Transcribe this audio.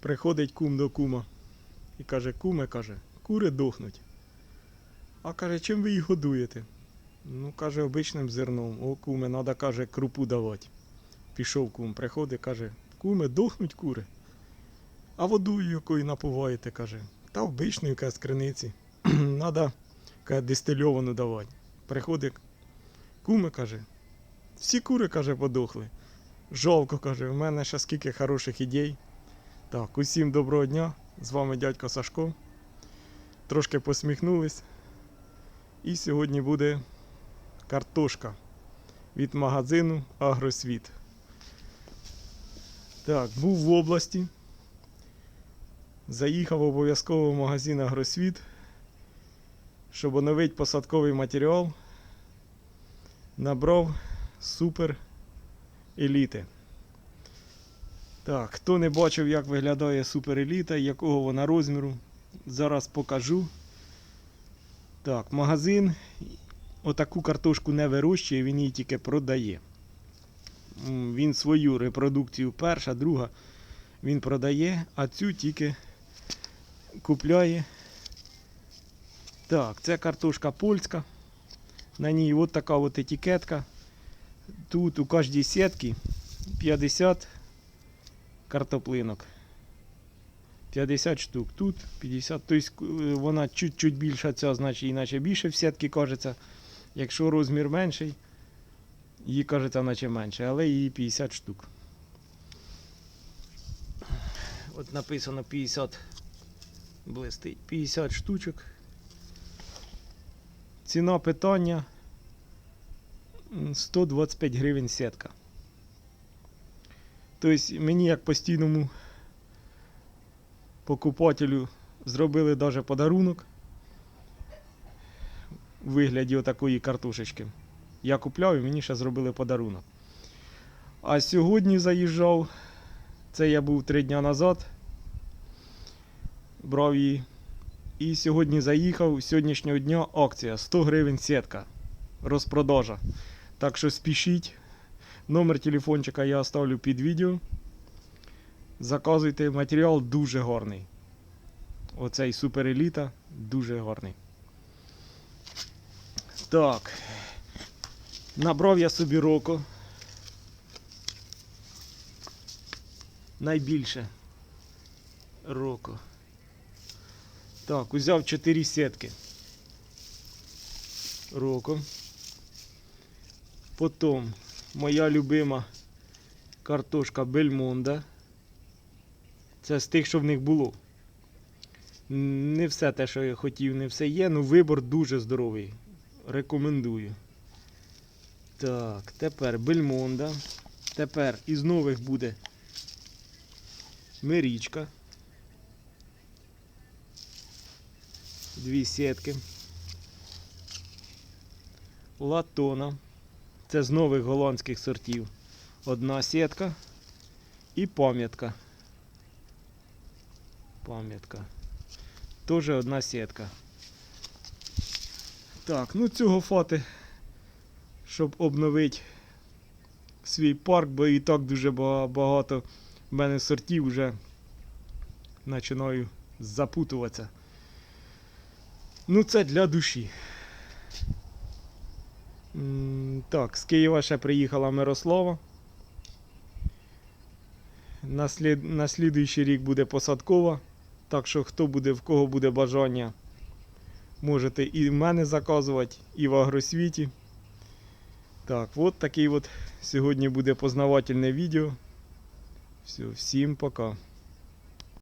Приходить кум до кума і каже, куме, каже, кури дохнуть. А каже, чим ви їх годуєте? Ну, каже, обичним зерном. О, куме, треба, каже, крупу давати. Пішов кум, приходить, каже, куме, дохнуть кури. А водою якою напуваєте, каже. Та обичною каже, з криниці. Треба, каже, дистильовану давати. Приходить, куме, каже, всі кури, каже, подохли. Жалко, каже, в мене ще скільки хороших ідей. Так, усім доброго дня. З вами дядько Сашко. Трошки посміхнулись. І сьогодні буде картошка від магазину Агросвіт. Так, був в області. Заїхав обов'язково в магазин Агросвіт, щоб оновити посадковий матеріал. Набрав супер еліти. Так, хто не бачив, як виглядає супер еліта, якого вона розміру, зараз покажу. Так, магазин отаку картошку не вирощує, він її тільки продає. Він свою репродукцію перша, друга він продає, а цю тільки купляє. Так, це картошка польська. На ній от така от етикетка. Тут у кожній сітці 50 картоплинок. 50 штук. Тут 50. Тобто е, вона чуть-чуть більша ця, значить іначе більше в сітки кажеться. Якщо розмір менший, їй кажеться, наче менше, але її 50 штук. От написано 50 блистить. 50 штучок. Ціна питання 125 гривень сітка. Тобто мені як постійному покупателю зробили навіть подарунок у вигляді отакої картошечки. Я купляв і мені ще зробили подарунок. А сьогодні заїжджав, це я був три дня назад, брав її. І сьогодні заїхав, сьогоднішнього дня акція 100 гривень сітка. Розпродажа. Так що спішіть. Номер телефончика я оставлю під відео. Заказуйте, матеріал дуже гарний. Оцей супереліта дуже гарний. Так. Набрав я собі роко. Найбільше. Роко. Так, узяв 4 сітки. Роко. Потім моя любима картошка Бельмонда. Це з тих, що в них було. Не все те, що я хотів, не все є, але вибор дуже здоровий. Рекомендую. Так, тепер Бельмонда. Тепер із нових буде Мерічка. Дві сітки. Латона. Це з нових голландських сортів. Одна сітка і пам'ятка. Пам'ятка. Теж одна сітка. Так, ну цього фати, щоб обновити свій парк, бо і так дуже багато в мене сортів вже починаю запутуватися. Ну, це для душі. Так, з Києва ще приїхала Мирослава. На, слід... на слідуючий рік буде посадкова. Так що хто буде, в кого буде бажання, можете і в мене заказувати, і в агросвіті. Так, от такий от сьогодні буде познавательне відео. Все, всім пока.